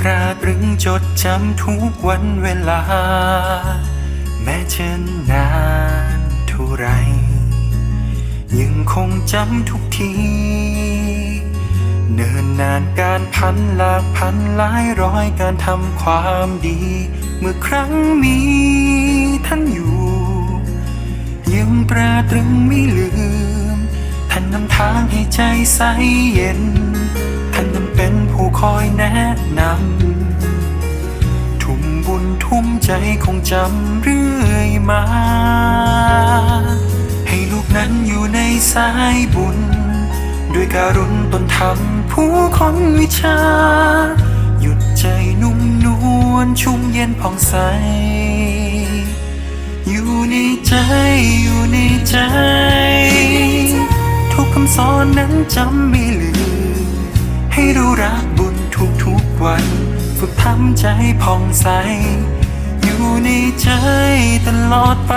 ตราตรึงจดจำทุกวันเวลา แม้จะนานเท่าไร ยังคงจำทุกที เนิ่นนานการพันหลากพันหลายร้อยการทำความดี เมื่อครั้งมีท่านอยู่ ยังตราตรึงไม่ลืม ท่านนำทางให้ใจใสเย็น เป็นผู้คอยแนะนำ ทุ่มบุญทุ่มใจคงจำเรื่อยมา ให้ลูกนั้นอยู่ในสายบุญ ด้วยการุณตนทำผู้คนวิชา หยุดใจนุ่มนวลชุ่มเย็นผ่องใส อยู่ในใจอยู่ในใจ ทุกคำสอนนั้นจำไม่ลืม ให้รู้รักบุญทุกทุกๆวันฝึกทำใจผ่องใส อยู่ในใจตลอดไป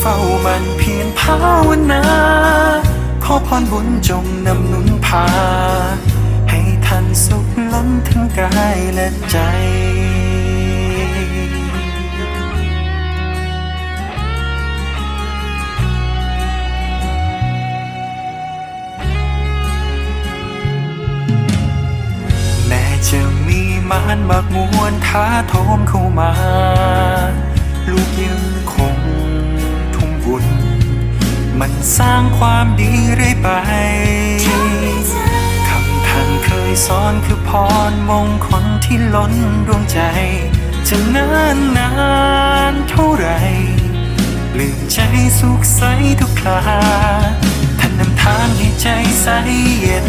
เฝ้ามันเพียรภาวนา ขอพรบุญจงนำหนุนพา ให้ท่านสุขล้นทั้งกายและใจ มารมากมวนท้าโทมเข้ามา ลูกยังคงทุ่มบุญมันสร้างความดีเรื่อยไปคำท่านเคยสอนคือพรมงคลที่ล้นดวงใจ จะนานนานเท่าไหรลืมใจสุขใสทุกคราท่านนำทางให้ใจใสเย็น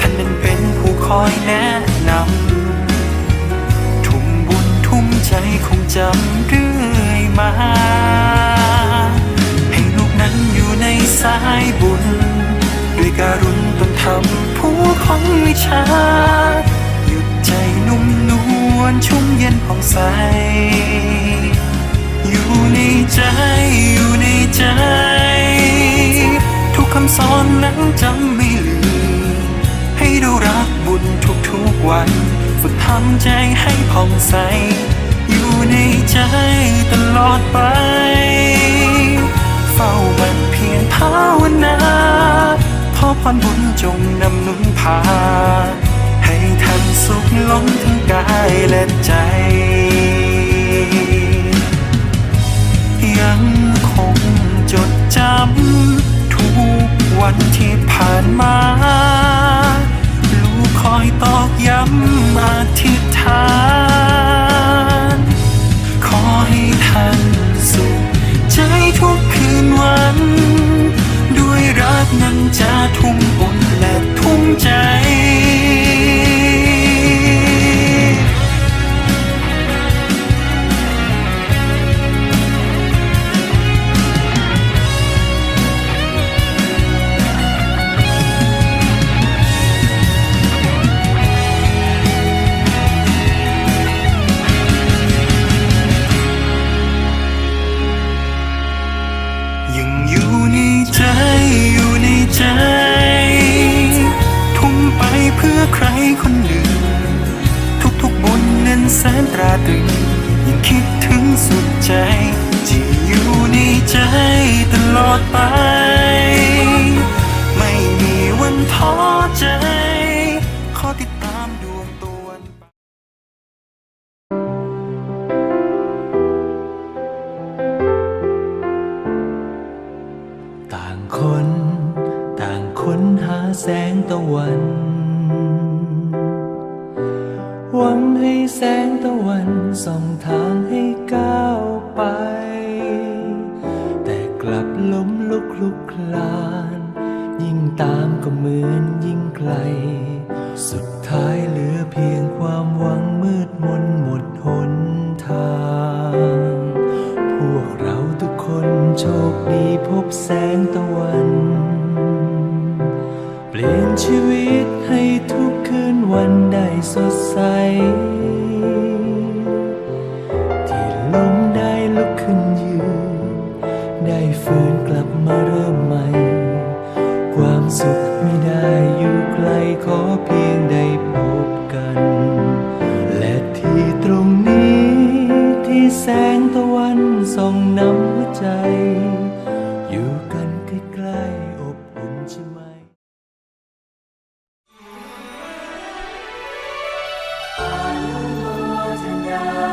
ท่านนั้นเป็นผู้คอยแนะนำ จำเรื่อยมา ให้ลูกนั้นอยู่ในสายบุญ ด้วยการุณตนทำผู้คนวิชา หยุดใจนุ่มนวลชุ่มเย็นผ่องใส อยู่ในใจอยู่ในใจ ทุกคำสอนนั้นจำไม่ลืม ให้เรารักบุญทุกๆวัน ฝึกทำใจให้ผ่องใส ในใจตลอดไป เฝ้ามันเพียรภาวนาขอพรบุญจงนำหนุนพา ให้ท่านสุขล้นทั้งกายและใจ ยังคงจดจำทุกวันที่ผ่านมา ลูกคอยตอกย้ำอธิษฐา นั้นแสนตราตึงยังคิดถึงสุดใจจะอยู่ในใจตลอดไป ไม่มีวันท้อใจ ขอติดตามดวงตะวันต่างคน ต่างค้นหาแสงตะวัน แสงตะวันส่องทางให้ก้าวไป แต่กลับล้มลุกลุกคลาน ยิ่งตามก็เหมือนยิ่งไกล สุดท้ายเหลือเพียงความหวังมืดมนหมดหนทาง พวกเราทุกคนโชคดีพบแสงตะวัน เปลี่ยนชีวิตให้ทุก คืนวันใดสดใส ที่ลมได้ลุกขึ้นยืน ได้ฟื้นกลับมาเริ่มใหม่ ความสุขไม่ได้อยู่ไกลขอเพียงได้พบกัน และที่ตรงนี้ที่แสงตะวันส่องนำหัวใจ อยู่ Oh.